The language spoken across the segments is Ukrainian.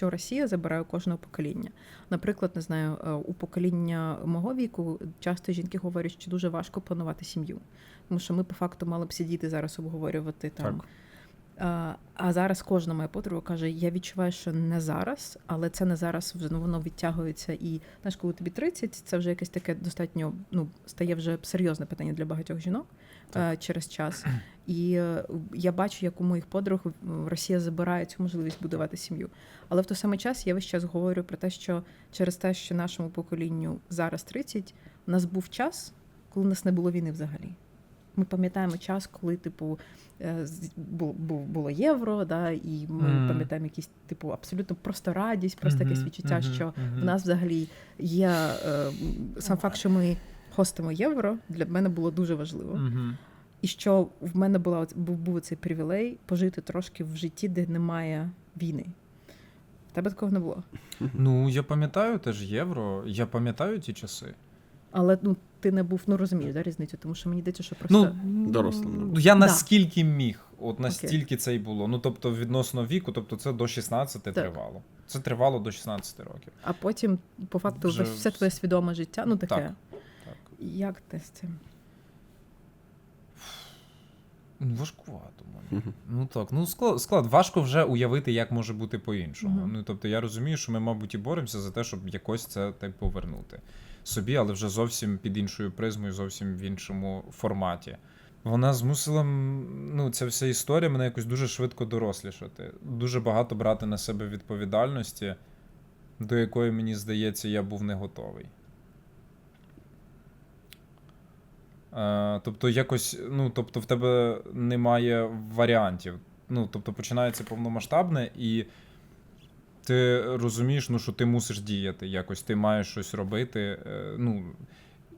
що Росія забирає кожного покоління. Наприклад, не знаю, е, у покоління мого віку часто жінки говорять, що дуже важко планувати сім'ю, тому що ми по факту мали б сидіти зараз обговорювати там. Так. А, зараз кожна моя подруга каже: я відчуваю, що не зараз, але це не зараз ну, воно відтягується. І знаєш, коли тобі 30, це вже якесь таке достатньо ну стає вже серйозне питання для багатьох жінок е, через час. І е, я бачу, як у моїх подруг Росія забирає цю можливість будувати сім'ю. Але в той самий час я весь час говорю про те, що через те, що нашому поколінню зараз 30, у нас був час, коли у нас не було війни взагалі. Ми пам'ятаємо час, коли, типу, е, було євро, да, і ми Мгм. пам'ятаємо якісь, типу, абсолютно просто радість, просто якесь Мгм, відчуття, мгм, що мгм. в нас взагалі є е, сам факт, що ми хостимо євро, для мене було дуже важливо. І що в мене була був, був цей привілей пожити трошки в житті, де немає війни. Тебе такого не було. Ну, я пам'ятаю теж євро, я пам'ятаю ті часи. Але ну ти не був, ну розумієш, да, різницю, тому що мені здається, що просто Ну, Дорослим ну, я Да. наскільки міг, от настільки це й було. Ну, тобто, відносно віку, тобто це до 16 Так. тривало. Це тривало до 16 років. а потім, по факту, вже все твоє свідоме життя, ну таке. Так. Так. Як ти з цим? Ну, важкувато, мабуть. Мгм. Ну так, ну склад, склад. Важко вже уявити, як може бути по-іншому. Мгм. Ну тобто я розумію, що ми, мабуть, і боремося за те, щоб якось це так повернути собі, але вже зовсім під іншою призмою, зовсім в іншому форматі. Вона змусила м, ну, ця вся історія мене якось дуже швидко дорослішати, дуже багато брати на себе відповідальності, до якої, мені здається, я був не готовий. Тобто, якось, ну, тобто, в тебе немає варіантів. Ну, тобто, починається повномасштабне, і ти розумієш, ну, що ти мусиш діяти якось, ти маєш щось робити. е, ну,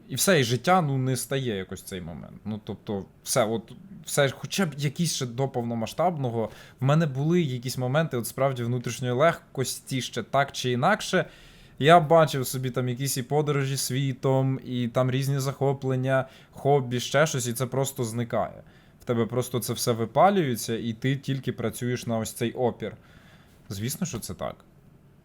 і все, і життя ну, не стає якось цей момент. Ну, тобто, все, от, все, хоча б якісь ще до повномасштабного, в мене були якісь моменти, от справді внутрішньої легкості ще так чи інакше. Я бачив собі там якісь і подорожі світом, і там різні захоплення, хобі, ще щось, і це просто зникає. В тебе просто це все випалюється, і ти тільки працюєш на ось цей опір. Звісно, що це так.